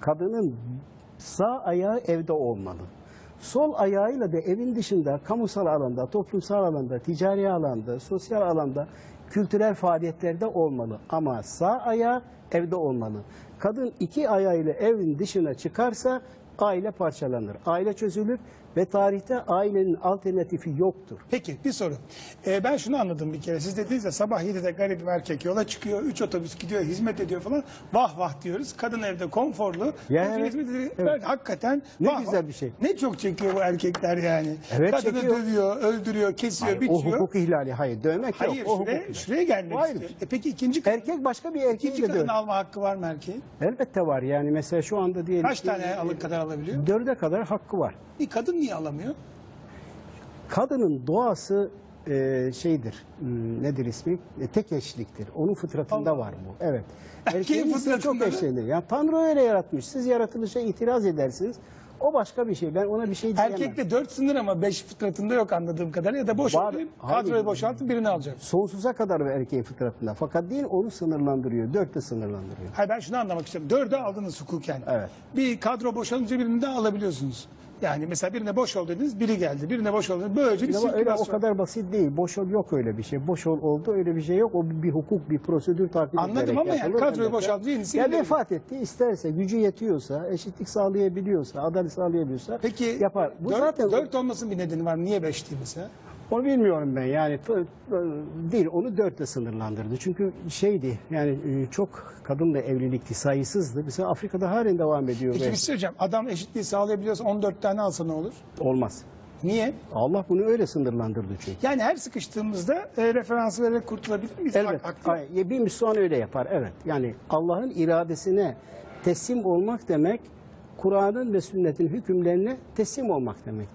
Kadının sağ ayağı evde olmalı. Sol ayağıyla da evin dışında, kamusal alanda, toplumsal alanda, ticari alanda, sosyal alanda, kültürel faaliyetlerde olmalı. Ama sağ ayağı evde olmalı. Kadın iki ayağıyla evin dışına çıkarsa aile parçalanır. Aile çözülür ve tarihte ailenin alternatifi yoktur. Peki bir soru. Ee, ben şunu anladım bir kere. Siz dediniz ya sabah 7'de garip erkek yola çıkıyor. 3 otobüs gidiyor, hizmet ediyor falan. Vah vah diyoruz. Kadın evde konforlu. Ya Çocuğun evet, hizmet ediyor. evet. Hakikaten Ne vah güzel bir şey. Ne çok çekiyor bu erkekler yani. Evet, Kadını çekiyor. dövüyor, öldürüyor, kesiyor, Hayır, o biçiyor. hukuk ihlali. Hayır dövmek Hayır yok. O hukuk şuraya, şuraya gelmek Hayır. istiyorum. E peki ikinci kadın, Erkek başka bir erkeği ikinci de kadın döver. alma hakkı var mı erkeğin? Elbette var yani mesela şu anda diyelim Kaç tane alık kadar alabiliyor? Dörde kadar hakkı var. Bir kadın niye alamıyor? Kadının doğası e, şeydir, hmm, nedir ismi? E, tek eşliktir. Onun fıtratında Allah var bu. Evet. Erkeğin Erkeğin çok fıtratında mı? eşlidir. Yani Tanrı öyle yaratmış. Siz yaratılışa itiraz edersiniz. O başka bir şey. Ben ona bir şey diyemem. Erkekte dört sınır ama beş fıtratında yok anladığım kadarıyla ya da boş Var. olayım, Hayır. kadroyu boşaltıp birini alacak. Sonsuza kadar var erkeğin fıtratında. Fakat değil onu sınırlandırıyor. Dörtte sınırlandırıyor. Hayır ben şunu anlamak istiyorum. Dörde aldınız hukuken. Evet. Bir kadro boşalınca birini de alabiliyorsunuz. Yani mesela birine boş ol dediniz, biri geldi. Birine boş ol dediniz. Böylece bir Ama öyle o sirkülasyon. kadar basit değil. Boş ol yok öyle bir şey. Boş ol oldu öyle bir şey yok. O bir, hukuk, bir prosedür takip Anladım ederek ama yani yapılır kadroyu elbette. yenisini Ya vefat etti isterse, gücü yetiyorsa, eşitlik sağlayabiliyorsa, adalet sağlayabiliyorsa Peki yapar. Bu dört, zaten dört olmasının bir nedeni var. Niye beş değil mesela? Onu bilmiyorum ben yani t- t- değil onu dörtle sınırlandırdı. Çünkü şeydi yani e, çok kadınla evlilikti sayısızdı. Mesela Afrika'da halen devam ediyor. Peki bir şey. Adam eşitliği sağlayabiliyorsa 14 tane alsa ne olur? Olmaz. Niye? Allah bunu öyle sınırlandırdı çünkü. Yani her sıkıştığımızda e, referans vererek kurtulabilir miyiz? Evet. Ay, Bir Müslüman öyle yapar. Evet. Yani Allah'ın iradesine teslim olmak demek Kur'an'ın ve sünnetin hükümlerine teslim olmak demek.